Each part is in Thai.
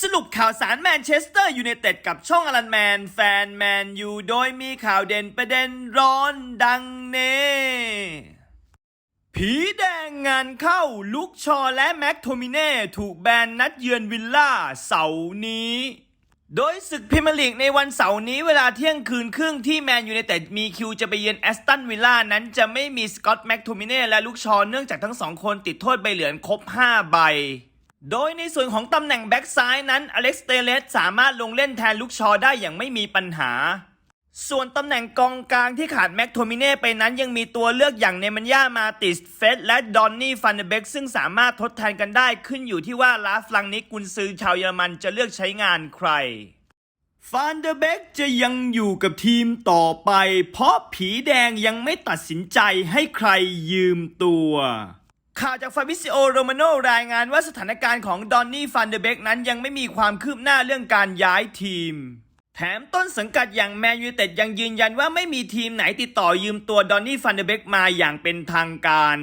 สรุปข่าวสารแมนเชสเตอร์ยูไนเต็ดกับช่องอลันแมน แฟนแมนยูโดยมีข่าวเด่นประเด็นร้อนดังเน่ผีแดงงานเข้าลุกชอและแม็กโทมิเน่ ถูกแบนนัดเยือนวิลล่าเสาร์นี้ โดยศึกพรีเมียร์ลีกในวันเสาร์นี้เวลาเที่ยงคืนครึ่งที่แมนยูไนเต็ดมีคิวจะไปเยือนแอสตันวิลล่านั้นจะไม่มีสกอตแม็กโทมิเน่และลูกชอเนื่องจากทั้งสองคนติดโทษใบเหลืองครบ 5 ใบ โดยในส่วนของตำแหน่งแบ็กซ้ายนั้นอเล็กซ์เตเลสสามารถลงเล่นแทนลูกชอได้อย่างไม่มีปัญหา ส่วนตำแหน่งกองกลางที่ขาดแม็กโทมิเน่ไปนั้นยังมีตัวเลือกอย่างเนมันย่ามาติสเฟสและดอนนี่ฟันเดเบกซึ่งสามารถทดแทนกันได้ขึ้นอยู่ที่ว่าลาฟลังนิกกุนซือชาวเยอรมันจะเลือกใช้งานใครฟานเดอร์เบกจะยังอยู่กับทีมต่อไป เพราะผีแดงยังไม่ตัดสินใจให้ใครยืมตัว ข่าวจากฟาบิซิโอโรมาโนรายงานว่าสถานการณ์ของดอนนี่ฟันเดเบกนั้นยังไม่มีความคืบหน้าเรื่องการย้ายทีม แถมต้นสังกัดอย่างแมนยูเต็ดยังยืนยันว่าไม่มีทีมไหนติดต่อยืมตัวดอนนี่ฟันเดเบกมาอย่างเป็นทางการ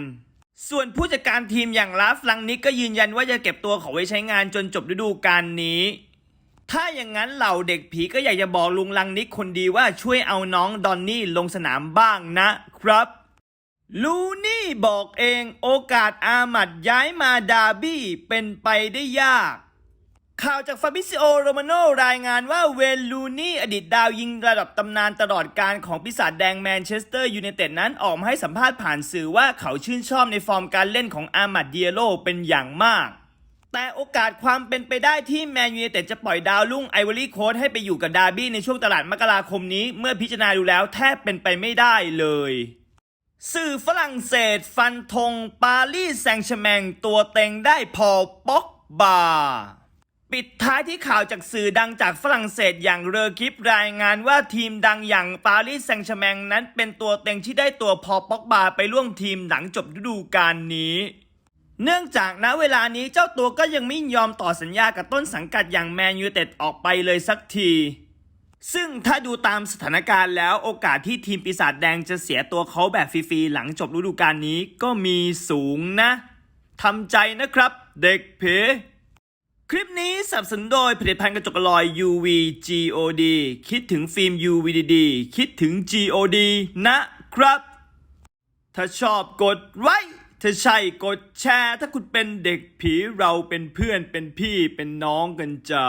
ส่วนผู้จัดการทีมอย่างลาฟลังนิกก็ยืนยันว่าจะเก็บตัวเขาไว้ใช้งานจนจบฤดูกาลนี้ ถ้าอย่างนั้นเหล่าเด็กผีก็อยากจะบอกลุงลังนิกคนดีว่าช่วยเอาน้องดอนนี่ลงสนามบ้างนะครับ ลูนี่บอกเองโอกาสอาหมัดย้ายมาดาบี้เป็นไปได้ยาก ข่าวจากฟาบิซิโอโรมาโนรายงานว่าเวนลูนี่อดีตดาวยิงระดับตำนานตลอดการของปีศาจแดงแมนเชสเตอร์ยูไนเต็ดนั้นออกมาให้สัมภาษณ์ผ่านสื่อว่าเขาชื่นชอบในฟอร์มการเล่นของอาหมัดเดียโลเป็นอย่างมาก แต่โอกาสความเป็นไปได้ที่แมนยูไนเต็ดจะปล่อยดาวรุ่งไอวอรี่โค้ดให้ไปอยู่กับดาบี้ในช่วงตลาดมกราคมนี้เมื่อพิจารณาดูแล้วแทบเป็นไปไม่ได้เลย สื่อฝรั่งเศสฟันธงปารีสแซงต์แชร์แมงตัวเต็งได้พอป็อกบา ปิดท้ายที่ข่าวจากสื่อดังจากฝรั่งเศสอย่างเรอกิฟรายงานว่าทีมดังอย่างปารีสแซงต์แชร์แมงนั้นเป็นตัวเต็งที่ได้ตัวพอป็อกบาไปร่วมทีมหลังจบฤดูกาลนี้ เนื่องจากณเวลานี้เจ้าตัวก็ยังไม่ยอมต่อสัญญากับต้นสังกัดอย่างแมนยูเต็ดออกไปเลยสักที ซึ่งถ้าดูตามสถานการณ์แล้วโอกาสที่ทีมปีศาจแดงจะเสียตัวเขาแบบฟรีๆหลังจบฤดูกาลนี้ก็มีสูงนะทำใจนะครับเด็กเพคลิปนี้สนับสนุนโดยผลิตภัณฑ์กระจกลอย UV GOD คิดถึงฟิล์ม UVDD คิดถึง GOD นะครับ ถ้าชอบกดไลค์ถ้าใช่กดแชร์ ถ้าคุณเป็นเด็กผีเราเป็นเพื่อนเป็นพี่เป็นน้องกันจ้า